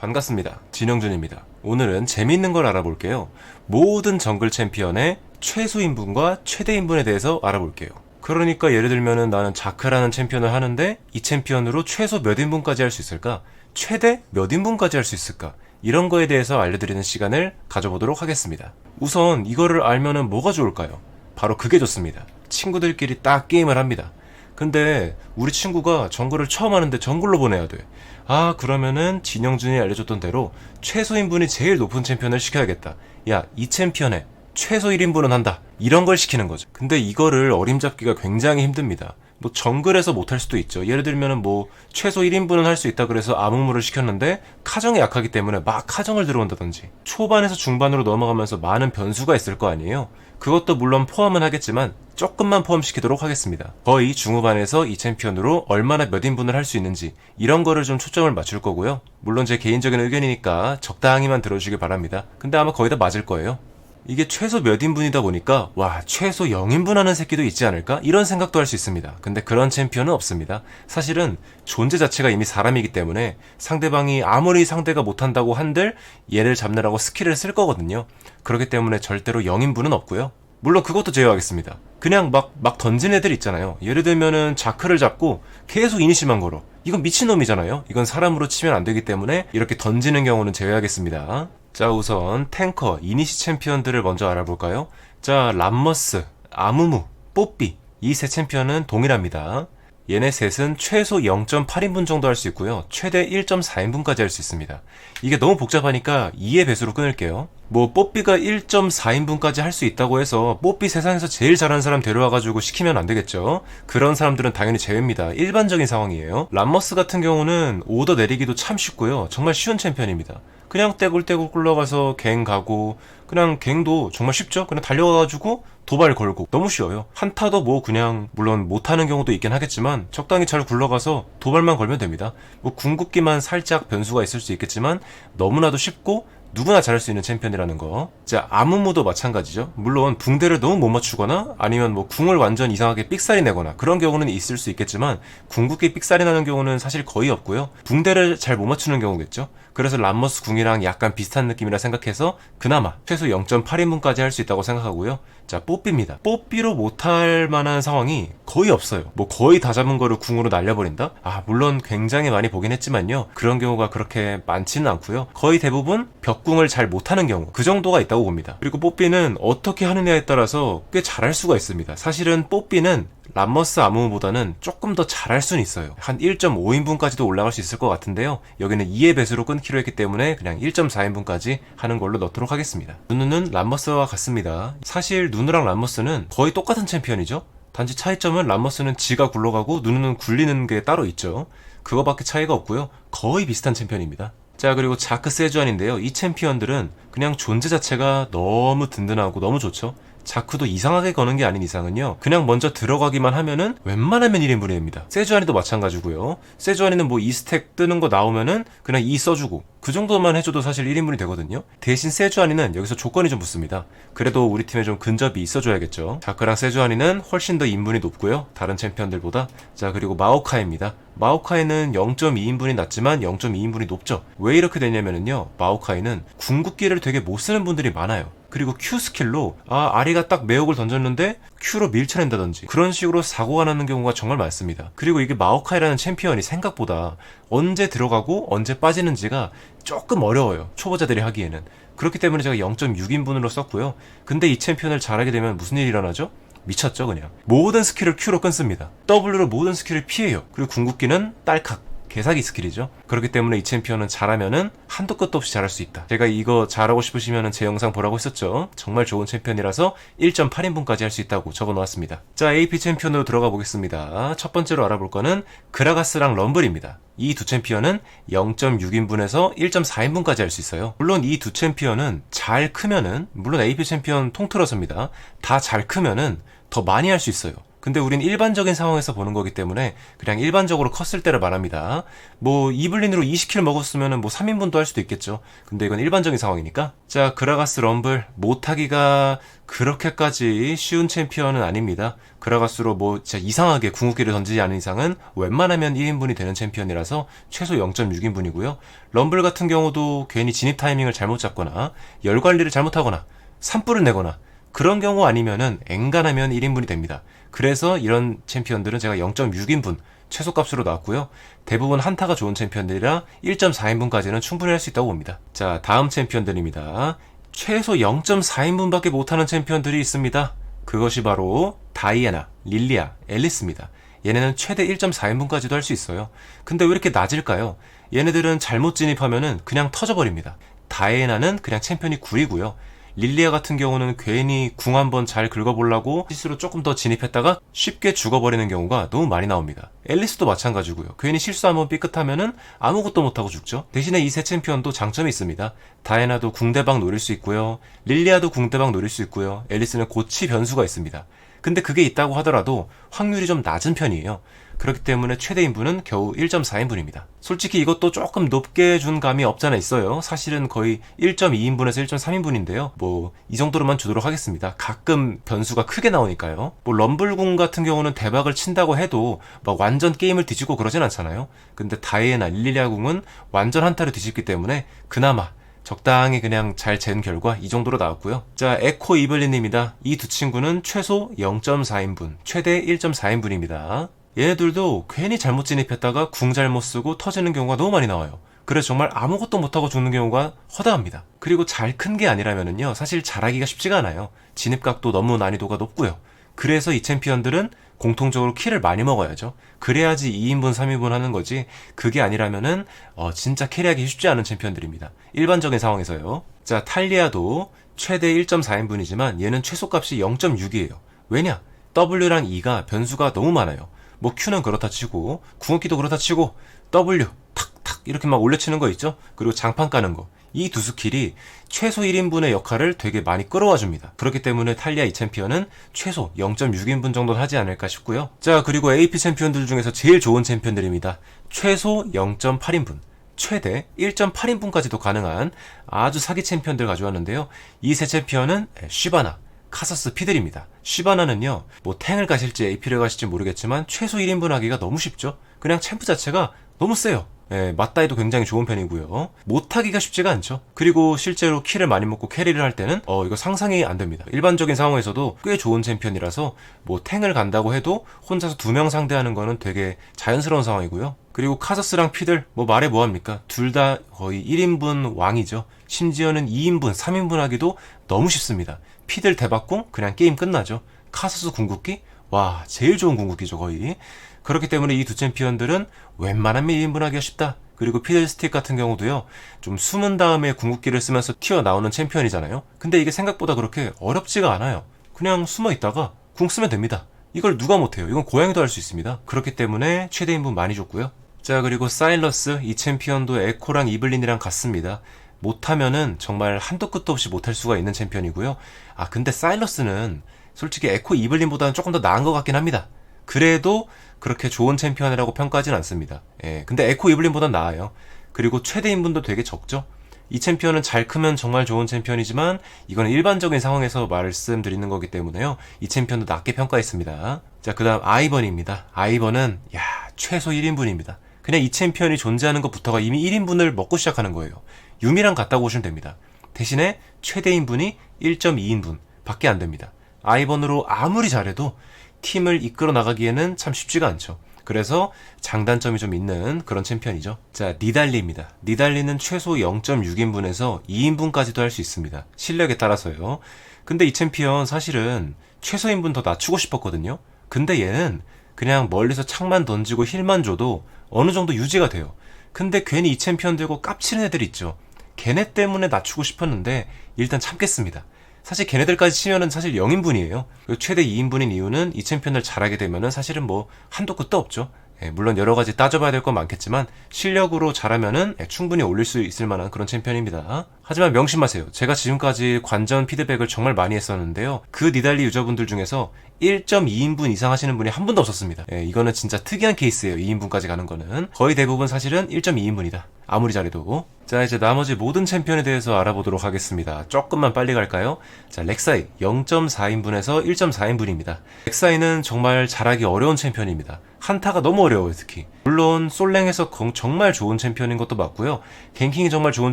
반갑습니다. 진영준입니다. 오늘은 재밌는 걸 알아볼게요. 모든 정글 챔피언의 최소 인분과 최대 인분에 대해서 알아볼게요. 그러니까 예를 들면은 나는 자크라는 챔피언을 하는데 이 챔피언으로 최소 몇 인분까지 할 수 있을까? 최대 몇 인분까지 할 수 있을까? 이런 거에 대해서 알려드리는 시간을 가져보도록 하겠습니다. 우선 이거를 알면은 뭐가 좋을까요? 바로 그게 좋습니다. 친구들끼리 딱 게임을 합니다. 근데 우리 친구가 정글을 처음 하는데 정글로 보내야 돼. 아 그러면은 진영준이 알려줬던 대로 최소 인분이 제일 높은 챔피언을 시켜야겠다. 야 이 챔피언에 최소 1인분은 한다. 이런 걸 시키는 거죠. 근데 이거를 어림잡기가 굉장히 힘듭니다. 뭐 정글에서 못할 수도 있죠. 예를 들면은 뭐 최소 1인분은 할 수 있다 그래서 암흑물을 시켰는데 카정이 약하기 때문에 막 카정을 들어온다든지 초반에서 중반으로 넘어가면서 많은 변수가 있을 거 아니에요. 그것도 물론 포함은 하겠지만 조금만 포함시키도록 하겠습니다. 거의 중후반에서 이 챔피언으로 얼마나 몇 인분을 할 수 있는지 이런 거를 좀 초점을 맞출 거고요. 물론 제 개인적인 의견이니까 적당히만 들어주시길 바랍니다. 근데 아마 거의 다 맞을 거예요. 이게 최소 몇 인분이다 보니까 와 최소 0인분 하는 새끼도 있지 않을까 이런 생각도 할 수 있습니다. 근데 그런 챔피언은 없습니다. 사실은 존재 자체가 이미 사람이기 때문에 상대방이 아무리 상대가 못한다고 한들 얘를 잡느라고 스킬을 쓸 거거든요. 그렇기 때문에 절대로 0인분은 없고요. 물론 그것도 제외하겠습니다. 그냥 막, 막 던진 애들 있잖아요. 예를 들면은 자크를 잡고 계속 이니시만 걸어. 이건 미친놈이잖아요. 이건 사람으로 치면 안 되기 때문에 이렇게 던지는 경우는 제외하겠습니다. 자, 우선 탱커, 이니시 챔피언들을 먼저 알아볼까요? 자, 람머스, 아무무, 뽀삐. 이 세 챔피언은 동일합니다. 얘네 셋은 최소 0.8인분 정도 할 수 있고요. 최대 1.4인분까지 할 수 있습니다. 이게 너무 복잡하니까 2의 배수로 끊을게요. 뭐 뽀삐가 1.4인분까지 할 수 있다고 해서 뽀삐 세상에서 제일 잘하는 사람 데려와가지고 시키면 안 되겠죠. 그런 사람들은 당연히 제외입니다. 일반적인 상황이에요. 람머스 같은 경우는 오더 내리기도 참 쉽고요. 정말 쉬운 챔피언입니다. 그냥 떼굴떼굴 굴러가서 갱 가고 그냥 갱도 정말 쉽죠. 그냥 달려가가지고 도발 걸고 너무 쉬워요. 한타도 뭐 그냥 물론 못하는 경우도 있긴 하겠지만 적당히 잘 굴러가서 도발만 걸면 됩니다. 뭐 궁극기만 살짝 변수가 있을 수 있겠지만 너무나도 쉽고 누구나 잘할 수 있는 챔피언이라는 거. 자, 아무무도 마찬가지죠. 물론 붕대를 너무 못 맞추거나 아니면 뭐 궁을 완전 이상하게 삑살이 내거나 그런 경우는 있을 수 있겠지만 궁극기 삑살이 나는 경우는 사실 거의 없고요. 붕대를 잘 못 맞추는 경우겠죠. 그래서 람머스 궁이랑 약간 비슷한 느낌이라 생각해서 그나마 최소 0.8인분까지 할 수 있다고 생각하고요. 자, 뽀삐입니다. 뽀삐로 못할 만한 상황이 거의 없어요. 뭐 거의 다 잡은 거를 궁으로 날려버린다? 아, 물론 굉장히 많이 보긴 했지만요. 그런 경우가 그렇게 많지는 않고요. 거의 대부분 벽궁을 잘 못하는 경우 그 정도가 있다고 봅니다. 그리고 뽀삐는 어떻게 하느냐에 따라서 꽤 잘할 수가 있습니다. 사실은 뽀삐는 람머스 아무보다는 조금 더 잘할 수는 있어요. 한 1.5인분까지도 올라갈 수 있을 것 같은데요. 여기는 2의 배수로 끊기로 했기 때문에 그냥 1.4인분까지 하는 걸로 넣도록 하겠습니다. 누누는 람머스와 같습니다. 사실 누누랑 람머스는 거의 똑같은 챔피언이죠. 단지 차이점은 람머스는 지가 굴러가고 누누는 굴리는 게 따로 있죠. 그거밖에 차이가 없고요. 거의 비슷한 챔피언입니다. 자 그리고 자크 세주안인데요. 이 챔피언들은 그냥 존재 자체가 너무 든든하고 너무 좋죠. 자크도 이상하게 거는 게 아닌 이상은요. 그냥 먼저 들어가기만 하면은 웬만하면 1인분 입니다. 세주안이도 마찬가지고요. 세주안이는 뭐 2스택 뜨는 거 나오면은 그냥 2 써주고 그 정도만 해줘도 사실 1인분이 되거든요. 대신 세주안이는 여기서 조건이 좀 붙습니다. 그래도 우리 팀에 좀 근접이 있어줘야겠죠. 자크랑 세주안이는 훨씬 더 인분이 높고요. 다른 챔피언들보다. 자 그리고 마오카이입니다. 마오카이는 0.2인분이 낮지만 0.2인분이 높죠. 왜 이렇게 되냐면은요. 마오카이는 궁극기를 되게 못 쓰는 분들이 많아요. 그리고 Q 스킬로 아 아리가 딱 매혹을 던졌는데 Q로 밀쳐낸다든지 그런 식으로 사고가 나는 경우가 정말 많습니다. 그리고 이게 마오카이라는 챔피언이 생각보다 언제 들어가고 언제 빠지는지가 조금 어려워요. 초보자들이 하기에는. 그렇기 때문에 제가 0.6인분으로 썼고요. 근데 이 챔피언을 잘하게 되면 무슨 일이 일어나죠? 미쳤죠 그냥. 모든 스킬을 Q로 끊습니다. W로 모든 스킬을 피해요. 그리고 궁극기는 딸칵. 개사기 스킬이죠. 그렇기 때문에 이 챔피언은 잘하면은 한도 끝도 없이 잘할 수 있다. 제가 이거 잘하고 싶으시면은 제 영상 보라고 했었죠. 정말 좋은 챔피언이라서 1.8인분까지 할 수 있다고 적어 놓았습니다. 자, AP 챔피언으로 들어가 보겠습니다. 첫 번째로 알아볼 거는 그라가스랑 럼블입니다. 이 두 챔피언은 0.6인분에서 1.4인분까지 할 수 있어요. 물론 이 두 챔피언은 잘 크면은 물론 AP 챔피언 통틀어서입니다. 다 잘 크면은 더 많이 할 수 있어요. 근데 우린 일반적인 상황에서 보는 거기 때문에 그냥 일반적으로 컸을 때를 말합니다. 뭐 이블린으로 20킬 먹었으면 뭐 3인분도 할 수도 있겠죠. 근데 이건 일반적인 상황이니까. 자, 그라가스 럼블 못하기가 그렇게까지 쉬운 챔피언은 아닙니다. 그라가스로 뭐 진짜 이상하게 궁극기를 던지지 않은 이상은 웬만하면 1인분이 되는 챔피언이라서 최소 0.6인분이고요. 럼블 같은 경우도 괜히 진입 타이밍을 잘못 잡거나 열 관리를 잘못하거나 산불을 내거나 그런 경우 아니면은 엔간하면 1인분이 됩니다. 그래서 이런 챔피언들은 제가 0.6인분 최소값으로 나왔고요. 대부분 한타가 좋은 챔피언들이라 1.4인분까지는 충분히 할 수 있다고 봅니다. 자, 다음 챔피언들입니다. 최소 0.4인분밖에 못하는 챔피언들이 있습니다. 그것이 바로 다이애나, 릴리아, 앨리스입니다. 얘네는 최대 1.4인분까지도 할 수 있어요. 근데 왜 이렇게 낮을까요? 얘네들은 잘못 진입하면은 그냥 터져버립니다. 다이애나는 그냥 챔피언이 구리고요. 릴리아 같은 경우는 괜히 궁 한번 잘 긁어보려고 실수로 조금 더 진입했다가 쉽게 죽어버리는 경우가 너무 많이 나옵니다. 앨리스도 마찬가지고요. 괜히 실수 한번 삐끗하면은 아무것도 못하고 죽죠. 대신에 이 세 챔피언도 장점이 있습니다. 다이애나도 궁대방 노릴 수 있고요. 릴리아도 궁대방 노릴 수 있고요. 앨리스는 고치 변수가 있습니다. 근데 그게 있다고 하더라도 확률이 좀 낮은 편이에요. 그렇기 때문에 최대 인분은 겨우 1.4인분입니다. 솔직히 이것도 조금 높게 준 감이 없잖아 있어요. 사실은 거의 1.2인분에서 1.3인분인데요. 뭐 이 정도로만 주도록 하겠습니다. 가끔 변수가 크게 나오니까요. 뭐 럼블궁 같은 경우는 대박을 친다고 해도 막 완전 게임을 뒤집고 그러진 않잖아요. 근데 다이애나 릴리아 궁은 완전 한타를 뒤집기 때문에 그나마 적당히 그냥 잘 잰 결과 이 정도로 나왔고요. 자, 에코 이블린입니다. 이 두 친구는 최소 0.4인분, 최대 1.4인분입니다. 얘네들도 괜히 잘못 진입했다가 궁 잘못 쓰고 터지는 경우가 너무 많이 나와요. 그래서 정말 아무것도 못하고 죽는 경우가 허다합니다. 그리고 잘 큰 게 아니라면은요, 사실 잘하기가 쉽지가 않아요. 진입각도 너무 난이도가 높고요. 그래서 이 챔피언들은 공통적으로 키를 많이 먹어야죠. 그래야지 2인분, 3인분 하는 거지. 그게 아니라면은 어, 진짜 캐리하기 쉽지 않은 챔피언들입니다. 일반적인 상황에서요. 자, 탈리아도 최대 1.4인분이지만 얘는 최소값이 0.6이에요. 왜냐? W랑 E가 변수가 너무 많아요. 뭐 Q는 그렇다 치고 궁극기도 그렇다 치고 W 탁탁 이렇게 막 올려치는 거 있죠? 그리고 장판 까는 거. 이 두 스킬이 최소 1인분의 역할을 되게 많이 끌어와 줍니다. 그렇기 때문에 탈리아 이 챔피언은 최소 0.6인분 정도는 하지 않을까 싶고요. 자, 그리고 AP 챔피언들 중에서 제일 좋은 챔피언들입니다. 최소 0.8인분. 최대 1.8인분까지도 가능한 아주 사기 챔피언들 가져왔는데요. 이 세 챔피언은 쉬바나, 카사스 피들입니다. 쉬바나는요, 뭐 탱을 가실지 AP를 가실지 모르겠지만 최소 1인분 하기가 너무 쉽죠. 그냥 챔프 자체가 너무 세요. 예, 맞다이도 굉장히 좋은 편이고요. 못하기가 쉽지가 않죠. 그리고 실제로 킬을 많이 먹고 캐리를 할 때는 어 이거 상상이 안 됩니다. 일반적인 상황에서도 꽤 좋은 챔피언이라서 뭐 탱을 간다고 해도 혼자서 두 명 상대하는 거는 되게 자연스러운 상황이고요. 그리고 카서스랑 피들 뭐 말해 뭐합니까? 둘 다 거의 1인분 왕이죠. 심지어는 2인분, 3인분 하기도 너무 쉽습니다. 피들 대박궁 그냥 게임 끝나죠. 카서스 궁극기 와 제일 좋은 궁극기죠 거의. 그렇기 때문에 이 두 챔피언들은 웬만하면 1인분 하기가 쉽다. 그리고 피들 스틱 같은 경우도요, 좀 숨은 다음에 궁극기를 쓰면서 튀어나오는 챔피언이잖아요? 근데 이게 생각보다 그렇게 어렵지가 않아요. 그냥 숨어 있다가 궁 쓰면 됩니다. 이걸 누가 못해요? 이건 고양이도 할 수 있습니다. 그렇기 때문에 최대 인분 많이 줬고요. 자, 그리고 사일러스, 이 챔피언도 에코랑 이블린이랑 같습니다. 못하면은 정말 한도 끝도 없이 못할 수가 있는 챔피언이고요. 아, 근데 사일러스는 솔직히 에코 이블린보다는 조금 더 나은 것 같긴 합니다. 그래도 그렇게 좋은 챔피언이라고 평가하진 않습니다. 예, 근데 에코 이블린보단 나아요. 그리고 최대 인분도 되게 적죠. 이 챔피언은 잘 크면 정말 좋은 챔피언이지만 이건 일반적인 상황에서 말씀드리는 거기 때문에요. 이 챔피언도 낮게 평가했습니다. 자, 그 다음 아이번입니다. 아이번은 야 최소 1인분입니다. 그냥 이 챔피언이 존재하는 것부터가 이미 1인분을 먹고 시작하는 거예요. 유미랑 같다고 보시면 됩니다. 대신에 최대 인분이 1.2인분 밖에 안 됩니다. 아이번으로 아무리 잘해도 팀을 이끌어 나가기에는 참 쉽지가 않죠. 그래서 장단점이 좀 있는 그런 챔피언이죠. 자, 니달리입니다. 니달리는 최소 0.6인분에서 2인분까지도 할 수 있습니다. 실력에 따라서요. 근데 이 챔피언 사실은 최소 인분 더 낮추고 싶었거든요. 근데 얘는 그냥 멀리서 창만 던지고 힐만 줘도 어느 정도 유지가 돼요. 근데 괜히 이 챔피언 들고 깝치는 애들 있죠. 걔네 때문에 낮추고 싶었는데 일단 참겠습니다. 사실 걔네들까지 치면은 사실 0인분이에요. 최대 2인분인 이유는 이 챔피언을 잘하게 되면은 사실은 뭐 한도 끝도 없죠. 예, 물론 여러 가지 따져봐야 될 건 많겠지만 실력으로 잘하면은 예, 충분히 올릴 수 있을 만한 그런 챔피언입니다. 하지만 명심하세요. 제가 지금까지 관전 피드백을 정말 많이 했었는데요. 그 니달리 유저분들 중에서 1.2인분 이상 하시는 분이 한 분도 없었습니다. 예, 이거는 진짜 특이한 케이스예요. 2인분까지 가는 거는. 거의 대부분 사실은 1.2인분이다. 아무리 잘해도. 자, 이제 나머지 모든 챔피언에 대해서 알아보도록 하겠습니다. 조금만 빨리 갈까요? 자, 렉사이 0.4인분에서 1.4인분입니다. 렉사이는 정말 잘하기 어려운 챔피언입니다. 한타가 너무 어려워요, 특히. 물론 솔랭에서 건- 정말 좋은 챔피언인 것도 맞고요. 갱킹이 정말 좋은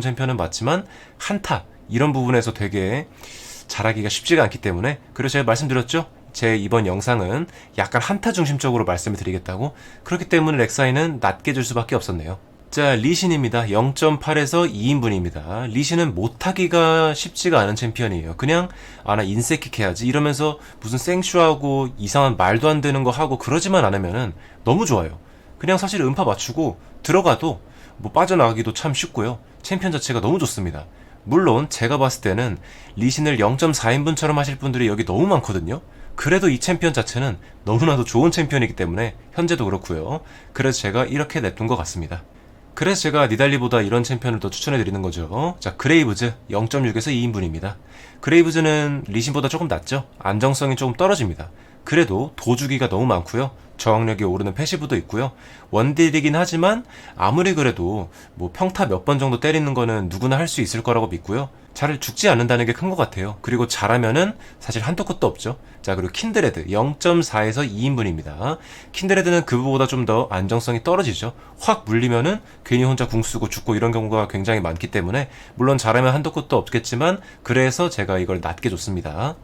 챔피언은 맞지만 한타 이런 부분에서 되게 잘하기가 쉽지가 않기 때문에 그래서 제가 말씀드렸죠. 제 이번 영상은 약간 한타 중심적으로 말씀을 드리겠다고 그렇기 때문에 렉사이는 낮게 줄 수밖에 없었네요. 자, 리신입니다. 0.8에서 2인분입니다. 리신은 못하기가 쉽지가 않은 챔피언이에요. 그냥, 아, 나 인세킥 해야지. 이러면서 무슨 생슈하고 이상한 말도 안 되는 거 하고 그러지만 않으면은 너무 좋아요. 그냥 사실 음파 맞추고 들어가도 뭐 빠져나가기도 참 쉽고요. 챔피언 자체가 너무 좋습니다. 물론 제가 봤을 때는 리신을 0.4인분처럼 하실 분들이 여기 너무 많거든요. 그래도 이 챔피언 자체는 너무나도 좋은 챔피언이기 때문에 현재도 그렇고요. 그래서 제가 이렇게 냅둔 것 같습니다. 그래서 제가 니달리보다 이런 챔피언을 더 추천해 드리는 거죠. 자, 그레이브즈 0.6에서 2인분입니다. 그레이브즈는 리신보다 조금 낮죠? 안정성이 조금 떨어집니다. 그래도 도주기가 너무 많고요. 저항력이 오르는 패시브도 있고요. 원딜이긴 하지만 아무리 그래도 뭐 평타 몇 번 정도 때리는 거는 누구나 할 수 있을 거라고 믿고요. 잘 죽지 않는다는 게 큰 것 같아요. 그리고 잘하면은 사실 한도 끝도 없죠. 자, 그리고 킨드레드 0.4에서 2인분입니다. 킨드레드는 그보다 좀 더 안정성이 떨어지죠. 확 물리면은 괜히 혼자 궁 쓰고 죽고 이런 경우가 굉장히 많기 때문에 물론 잘하면 한도 끝도 없겠지만 그래서 제가 이걸 낮게 줬습니다.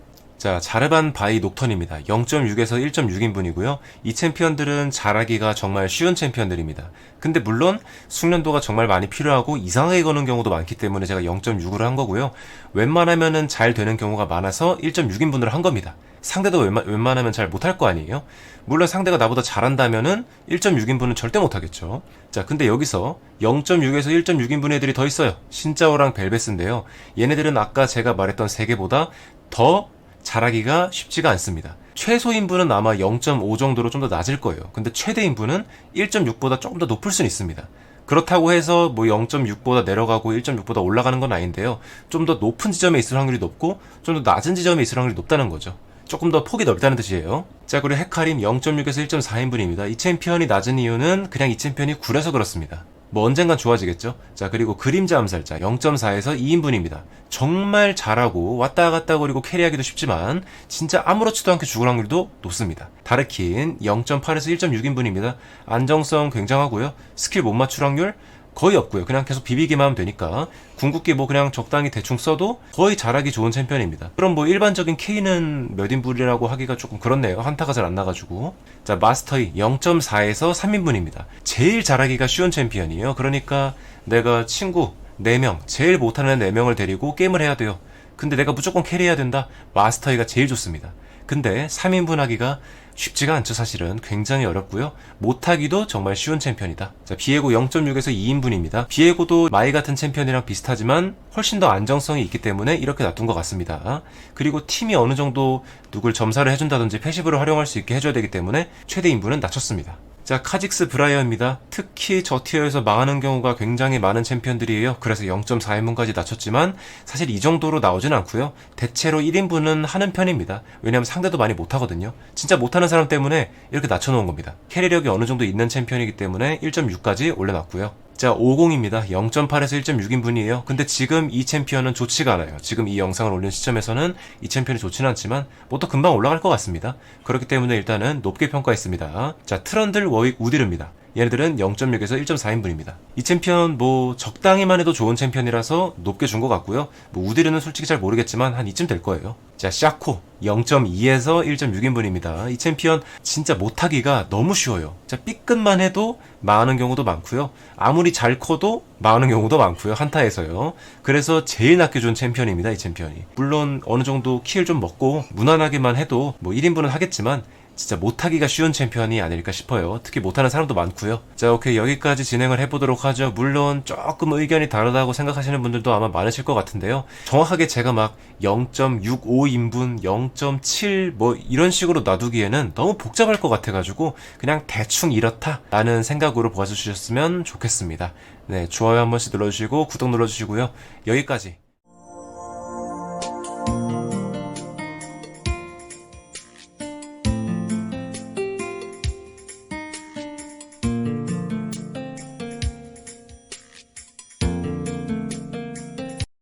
자, 자르반 바이 녹턴입니다. 0.6에서 1.6인분이고요. 이 챔피언들은 잘하기가 정말 쉬운 챔피언들입니다. 근데 물론 숙련도가 정말 많이 필요하고 이상하게 거는 경우도 많기 때문에 제가 0.6으로 한 거고요. 웬만하면은 잘 되는 경우가 많아서 1.6인분으로 한 겁니다. 상대도 웬만, 웬만하면 잘 못할 거 아니에요? 물론 상대가 나보다 잘한다면은 1.6인분은 절대 못하겠죠. 자, 근데 여기서 0.6에서 1.6인분 애들이 더 있어요. 신짜오랑 벨베스인데요. 얘네들은 아까 제가 말했던 3개보다 더 잘하기가 쉽지가 않습니다. 최소 인분은 아마 0.5 정도로 좀 더 낮을 거예요. 근데 최대 인분은 1.6보다 조금 더 높을 수는 있습니다. 그렇다고 해서 뭐 0.6보다 내려가고 1.6보다 올라가는 건 아닌데요. 좀 더 높은 지점에 있을 확률이 높고 좀 더 낮은 지점에 있을 확률이 높다는 거죠. 조금 더 폭이 넓다는 뜻이에요. 자, 그리고 헤카림 0.6에서 1.4인분입니다. 이 챔피언이 낮은 이유는 그냥 이 챔피언이 굴해서 그렇습니다. 뭐 언젠간 좋아지겠죠? 자, 그리고 그림자 암살자 0.4에서 2인분입니다. 정말 잘하고 왔다 갔다 거리고 캐리하기도 쉽지만 진짜 아무렇지도 않게 죽을 확률도 높습니다. 다르킨 0.8에서 1.6인분입니다. 안정성 굉장하고요. 스킬 못 맞출 확률 거의 없고요. 그냥 계속 비비기만 하면 되니까 궁극기 뭐 그냥 적당히 대충 써도 거의 잘하기 좋은 챔피언입니다. 그럼 뭐 일반적인 K는 몇 인분이라고 하기가 조금 그렇네요. 한타가 잘 안 나가지고 자 마스터이 0.4에서 3인분입니다. 제일 잘하기가 쉬운 챔피언이에요. 그러니까 내가 친구 4명 제일 못하는 4명을 데리고 게임을 해야 돼요. 근데 내가 무조건 캐리해야 된다. 마스터이가 제일 좋습니다. 근데 3인분 하기가 쉽지가 않죠, 사실은. 굉장히 어렵고요. 못하기도 정말 쉬운 챔피언이다. 자, 비에고 0.6에서 2인분입니다. 비에고도 마이 같은 챔피언이랑 비슷하지만 훨씬 더 안정성이 있기 때문에 이렇게 놔둔 것 같습니다. 그리고 팀이 어느 정도 누굴 점사를 해준다든지 패시브를 활용할 수 있게 해줘야 되기 때문에 최대 인분은 낮췄습니다. 자, 카직스 브라이어입니다. 특히 저 티어에서 망하는 경우가 굉장히 많은 챔피언들이에요. 그래서 0.4인분까지 낮췄지만 사실 이 정도로 나오진 않고요. 대체로 1인분은 하는 편입니다. 왜냐하면 상대도 많이 못하거든요. 진짜 못하는 사람 때문에 이렇게 낮춰놓은 겁니다. 캐리력이 어느 정도 있는 챔피언이기 때문에 1.6까지 올려놨고요. 자, 50입니다. 0.8에서 1.6인분이에요. 근데 지금 이 챔피언은 좋지가 않아요. 지금 이 영상을 올린 시점에서는 이 챔피언이 좋지는 않지만 뭐 또 금방 올라갈 것 같습니다. 그렇기 때문에 일단은 높게 평가했습니다. 자, 트런들, 워익, 우디르입니다. 얘네들은 0.6에서 1.4인분입니다. 이 챔피언 뭐 적당히만 해도 좋은 챔피언이라서 높게 준 것 같고요. 뭐 우디르는 솔직히 잘 모르겠지만 한 이쯤 될 거예요. 자, 샤코 0.2에서 1.6인분입니다. 이 챔피언 진짜 못하기가 너무 쉬워요. 자, 삐끗만 해도 망하는 경우도 많고요. 아무리 잘 커도 망하는 경우도 많고요. 한타에서요. 그래서 제일 낮게 준 챔피언입니다. 이 챔피언이. 물론 어느 정도 키를 좀 먹고 무난하게만 해도 뭐 1인분은 하겠지만 진짜 못하기가 쉬운 챔피언이 아닐까 싶어요. 특히 못하는 사람도 많고요. 자, 오케이 여기까지 진행을 해보도록 하죠. 물론 조금 의견이 다르다고 생각하시는 분들도 아마 많으실 것 같은데요. 정확하게 제가 막 0.65인분, 0.7 뭐 이런 식으로 놔두기에는 너무 복잡할 것 같아가지고 그냥 대충 이렇다라는 생각으로 봐주셨으면 좋겠습니다. 네, 좋아요 한 번씩 눌러주시고 구독 눌러주시고요. 여기까지